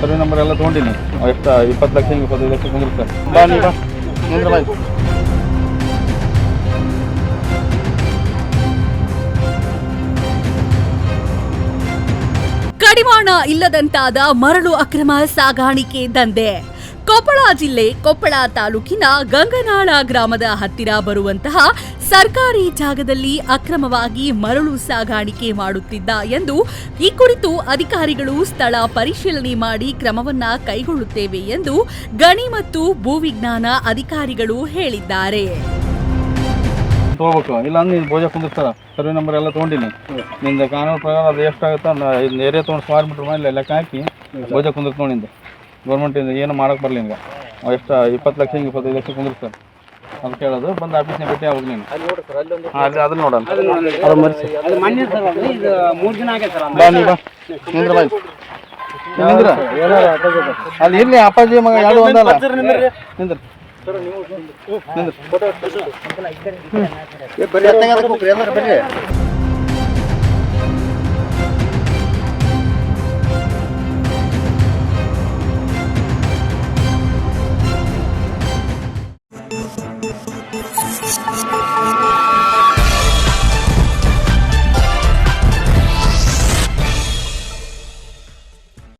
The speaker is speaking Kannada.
ಸರ್ವೆ ನಂಬರ್ ಎಲ್ಲ ತೊಗೊಂಡಿನಿ. ಎಷ್ಟು, ಇಪ್ಪತ್ತು ಲಕ್ಷ ಹಿಂಗೆ ಇಪ್ಪತ್ತೈದು ಲಕ್ಷ ಕುಂದಿರ್ತಾರೆ ಬಾ ಬಾಯ್ ಕಡಿವಾಣ ಇಲ್ಲದಂತಾದ ಮರಳು ಅಕ್ರಮ ಸಾಗಾಣಿಕೆ ದಂಧೆ. ಕೊಪ್ಪಳ ಜಿಲ್ಲೆ ಕೊಪ್ಪಳ ತಾಲೂಕಿನ ಗಂಗನಾಳ ಗ್ರಾಮದ ಹತ್ತಿರ ಬರುವಂತಹ ಸರ್ಕಾರಿ ಜಾಗದಲ್ಲಿ ಅಕ್ರಮವಾಗಿ ಮರಳು ಸಾಗಾಣಿಕೆ ಮಾಡುತ್ತಿದ್ದ ಎಂದು ಈ ಕುರಿತು ಅಧಿಕಾರಿಗಳು ಸ್ಥಳ ಪರಿಶೀಲನೆ ಮಾಡಿ ಕ್ರಮವನ್ನ ಕೈಗೊಳ್ಳುತ್ತೇವೆ ಎಂದು ಗಣಿ ಮತ್ತು ಭೂವಿಜ್ಞಾನ ಅಧಿಕಾರಿಗಳು ಹೇಳಿದ್ದಾರೆ. ತಗೋಬೇಕು. ಇಲ್ಲ ಅಂದ್ರೆ ಭೋಜ ಕುಂದಿರ್ತಾರ. ಸರ್ವೆ ನಂಬರ್ ಎಲ್ಲ ತೊಗೊಂಡಿನಿ. ನಿಂದ ಕಾನೂನು ಪ್ರಕಾರ ಅದು ಎಷ್ಟಾಗುತ್ತೆ ಏರಿಯಾ ತೊಗೊಂಡು ಸ್ಮಾರ್ಟ್ ಮೀಟ್ರ್ ಮೇಲೆ ಲೆಕ್ಕ ಹಾಕಿ ಬೋಜ ಕುಂದಿರ್ತ ಗೌರ್ಮೆಂಟಿಂದ ಏನು ಮಾಡೋಕೆ ಬರಲಿ ನಿಮ್ಗೆ? ಎಷ್ಟು ಇಪ್ಪತ್ತು ಲಕ್ಷ ಹಿಂಗೆ ಇಪ್ಪತ್ತೈದು ಲಕ್ಷ ಕುಂದಿರ್ತಾರೆ ಅದು ಕೇಳೋದು ಬಂದು ಆಫೀಸ್ನಾಗ ಭೇಟಿ ಆಗ್ಬೇಕು ನೀನು. ಅಲ್ಲಿ ಅದನ್ನ ನೋಡೋಣ. ಅದು ಸರ್ ಮೂರು ಸರ್ ಬಾ ನೀ ಬಾ. ನಿಂದ್ರ ಅಲ್ಲಿ ಇರ್ಲಿ ಅಪ್ಪಾಜಿ ಮಗ ಯಾರು ಒಂದಲ್ಲ. ನಿಂದ್ರ? ನಿಂದ್ರ.